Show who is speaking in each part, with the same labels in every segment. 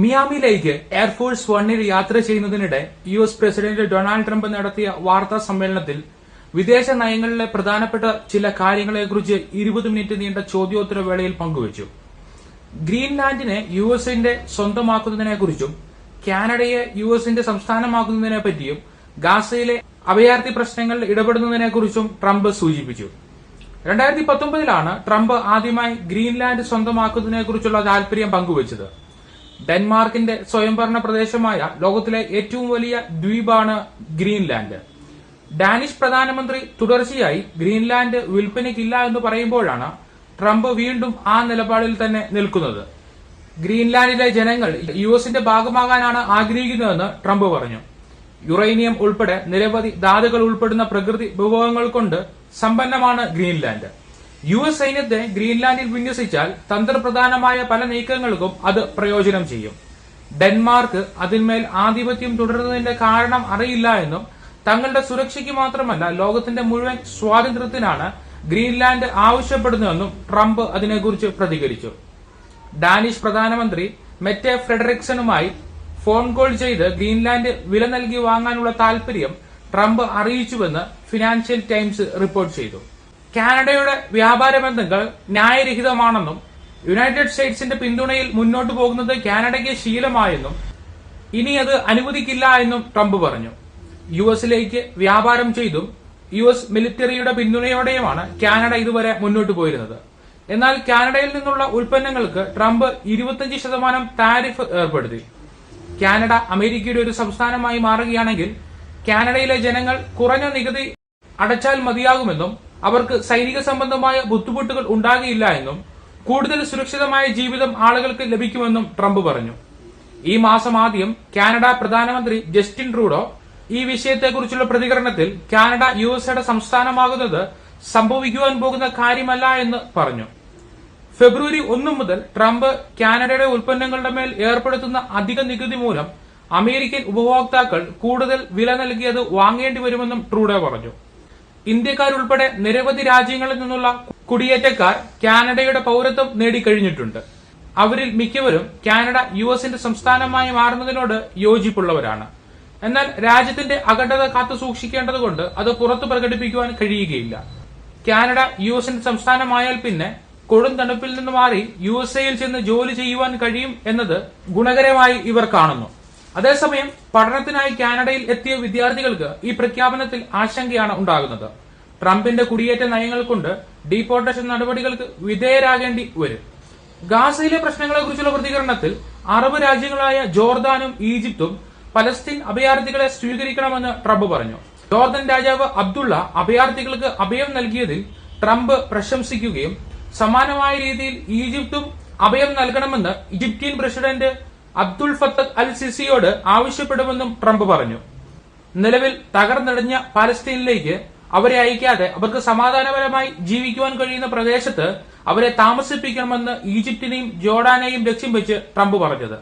Speaker 1: മിയാമിലേക്ക് air force വണ്ണിൽ യാത്ര ചെയ്യുന്നതിനിടെ U S president Donald Trump നടത്തിയ വാർത്താ സമ്മേളനത്തിൽ വിദേശ നയങ്ങളിലെ പ്രധാനപ്പെട്ട ചില കാര്യങ്ങളെക്കുറിച്ച് ഇരുപത് മിനിറ്റ് നീണ്ട ചോദ്യോത്തര വേളയിൽ പങ്കുവച്ചു. ഗ്രീൻലാൻഡിനെ യു എസിന്റെ സ്വന്തമാക്കുന്നതിനെക്കുറിച്ചും കാനഡയെ യു എസിന്റെ സംസ്ഥാനമാക്കുന്നതിനെ പറ്റിയും ഗാസയിലെ അഭയാർത്ഥി പ്രശ്നങ്ങളിൽ ഇടപെടുന്നതിനെക്കുറിച്ചും ട്രംപ് സൂചിപ്പിച്ചു. രണ്ടായിരത്തി പത്തൊമ്പതിലാണ് ട്രംപ് ആദ്യമായി ഗ്രീൻലാൻഡ് സ്വന്തമാക്കുന്നതിനെക്കുറിച്ചുള്ള താൽപര്യം പങ്കുവച്ചത്. ഡെൻമാർക്കിന്റെ സ്വയംഭരണ പ്രദേശമായ ലോകത്തിലെ ഏറ്റവും വലിയ ദ്വീപാണ് ഗ്രീൻലാൻഡ്. ഡാനിഷ് പ്രധാനമന്ത്രി തുടർച്ചയായി ഗ്രീൻലാൻഡ് വിൽപ്പനയ്ക്കില്ല എന്ന് പറയുമ്പോഴാണ് ട്രംപ് വീണ്ടും ആ നിലപാടിൽ തന്നെ നിൽക്കുന്നത്. ഗ്രീൻലാൻഡിലെ ജനങ്ങൾ യു എസിന്റെ ഭാഗമാകാനാണ് ആഗ്രഹിക്കുന്നതെന്ന് ട്രംപ് പറഞ്ഞു. യുറേനിയം ഉൾപ്പെടെ നിരവധി ധാതുകൾ ഉൾപ്പെടുന്ന പ്രകൃതി വിഭവങ്ങൾ കൊണ്ട് സമ്പന്നമാണ് ഗ്രീൻലാൻഡ്. യു എസ് സൈന്യത്തെ ഗ്രീൻലാൻഡിൽ വിന്യസിച്ചാൽ തന്ത്രപ്രധാനമായ പല നീക്കങ്ങൾക്കും അത് പ്രയോജനം ചെയ്യും. ഡെൻമാർക്ക് അതിന്മേൽ ആധിപത്യം തുടരുന്നതിന്റെ കാരണം അറിയില്ല എന്നും തങ്ങളുടെ സുരക്ഷയ്ക്ക് മാത്രമല്ല ലോകത്തിന്റെ മുഴുവൻ സ്വാതന്ത്ര്യത്തിനാണ് ഗ്രീൻലാൻഡ് ആവശ്യപ്പെടുന്നതെന്നും ട്രംപ് അതിനെക്കുറിച്ച് പ്രതികരിച്ചു. ഡാനിഷ് പ്രധാനമന്ത്രി മെറ്റെ ഫ്രെഡറിക്സനുമായി ഫോൺ കോൾ ചെയ്ത് ഗ്രീൻലാൻഡ് വില നൽകി വാങ്ങാനുള്ള താൽപര്യം ട്രംപ് അറിയിച്ചുവെന്ന് ഫിനാൻഷ്യൽ ടൈംസ് റിപ്പോർട്ട് ചെയ്തു. കാനഡയുടെ വ്യാപാര ബന്ധങ്ങൾ ന്യായരഹിതമാണെന്നും യുണൈറ്റഡ് സ്റ്റേറ്റ്സിന്റെ പിന്തുണയിൽ മുന്നോട്ടു പോകുന്നത് കാനഡയ്ക്ക് ശീലമായെന്നും ഇനി അത് അനുവദിക്കില്ല എന്നും ട്രംപ് പറഞ്ഞു. യു എസിലേക്ക് വ്യാപാരം ചെയ്തും യു എസ് മിലിറ്ററിയുടെ പിന്തുണയോടെയുമാണ് കാനഡ ഇതുവരെ മുന്നോട്ടു പോയിരുന്നത്. എന്നാൽ കാനഡയിൽ നിന്നുള്ള ഉൽപ്പന്നങ്ങൾക്ക് ട്രംപ് ഇരുപത്തിയഞ്ച് ശതമാനം താരിഫ് ഏർപ്പെടുത്തി. കാനഡ അമേരിക്കയുടെ ഒരു സംസ്ഥാനമായി മാറുകയാണെങ്കിൽ കാനഡയിലെ ജനങ്ങൾ കുറഞ്ഞ നികുതി അടച്ചാൽ മതിയാകുമെന്നും അവർക്ക് സൈനിക സംബന്ധമായ ബുദ്ധിമുട്ടുകൾ ഉണ്ടാകില്ല എന്നും കൂടുതൽ സുരക്ഷിതമായ ജീവിതം ആളുകൾക്ക് ലഭിക്കുമെന്നും ട്രംപ് പറഞ്ഞു. ഈ മാസം ആദ്യം കാനഡ പ്രധാനമന്ത്രി ജസ്റ്റിൻ ട്രൂഡോ ഈ വിഷയത്തെക്കുറിച്ചുള്ള പ്രതികരണത്തിൽ കാനഡ യു എസ് സംസ്ഥാനമാകുന്നത് സംഭവിക്കുവാൻ പോകുന്ന കാര്യമല്ല എന്ന് പറഞ്ഞു. ഫെബ്രുവരി ഒന്ന് മുതൽ ട്രംപ് കാനഡയുടെ ഉൽപ്പന്നങ്ങളുടെ മേൽ ഏർപ്പെടുത്തുന്ന അധിക നികുതി മൂലം അമേരിക്കൻ ഉപഭോക്താക്കൾ കൂടുതൽ വില നൽകിയത് വാങ്ങേണ്ടി വരുമെന്നും ട്രൂഡോ പറഞ്ഞു. ഇന്ത്യക്കാരുൾപ്പെടെ നിരവധി രാജ്യങ്ങളിൽ നിന്നുള്ള കുടിയേറ്റക്കാർ കാനഡയുടെ പൌരത്വം നേടിക്കഴിഞ്ഞിട്ടുണ്ട്. അവരിൽ മിക്കവരും കാനഡ യു എസിന്റെ സംസ്ഥാനമായി മാറുന്നതിനോട് യോജിപ്പുള്ളവരാണ്. എന്നാൽ രാജ്യത്തിന്റെ അഖണ്ഡത കാത്തു സൂക്ഷിക്കേണ്ടതുകൊണ്ട് അത് പുറത്തു പ്രകടിപ്പിക്കുവാൻ കഴിയുകയില്ല. കാനഡ യു എസിന്റെ സംസ്ഥാനമായാൽ പിന്നെ കൊടും തണുപ്പിൽ നിന്ന് മാറി യു എസ് എയിൽ ചെന്ന് ജോലി ചെയ്യുവാൻ കഴിയും എന്നത് ഗുണകരമായി ഇവർ കാണുന്നു. അതേസമയം പഠനത്തിനായി കാനഡയിൽ എത്തിയ വിദ്യാർത്ഥികൾക്ക് ഈ പ്രഖ്യാപനത്തിൽ ആശങ്കയാണ് ഉണ്ടാകുന്നത്. ട്രംപിന്റെ കുടിയേറ്റ നയങ്ങൾ കൊണ്ട് ഡീപ്പോർട്ടേഷൻ നടപടികൾക്ക് വിധേയരാകേണ്ടി വരും. ഗാസയിലെ പ്രശ്നങ്ങളെക്കുറിച്ചുള്ള പ്രതികരണത്തിൽ അറബ് രാജ്യങ്ങളായ ജോർദാനും ഈജിപ്തും പലസ്തീൻ അഭയാർത്ഥികളെ സ്വീകരിക്കണമെന്ന് ട്രംപ് പറഞ്ഞു. ജോർദൻ രാജാവ് അബ്ദുള്ള അഭയാർത്ഥികൾക്ക് അഭയം നൽകിയതിൽ ട്രംപ് പ്രശംസിക്കുകയും സമാനമായ രീതിയിൽ ഈജിപ്തും അഭയം നൽകണമെന്ന് Egyptian president Abdul Fattah al സിസിയോട് ആവശ്യപ്പെടുമെന്നും ട്രംപ് പറഞ്ഞു. നിലവിൽ തകർന്നടിഞ്ഞ പാലസ്തീനിലേക്ക് അവരെ അയക്കാതെ അവർക്ക് സമാധാനപരമായി ജീവിക്കുവാൻ കഴിയുന്ന പ്രദേശത്ത് അവരെ താമസിപ്പിക്കണമെന്ന് ഈജിപ്തിനെയും ജോർഡാനെയും ലക്ഷ്യം വെച്ച് ട്രംപ് പറഞ്ഞത്.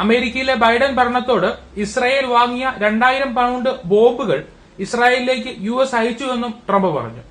Speaker 1: അമേരിക്കയിലെ ബൈഡൻ ഭരണത്തോട് ഇസ്രായേൽ വാങ്ങിയ രണ്ടായിരം പൗണ്ട് ബോംബുകൾ ഇസ്രായേലിലേക്ക് യു എസ് അയച്ചുവെന്നും ട്രംപ് പറഞ്ഞു.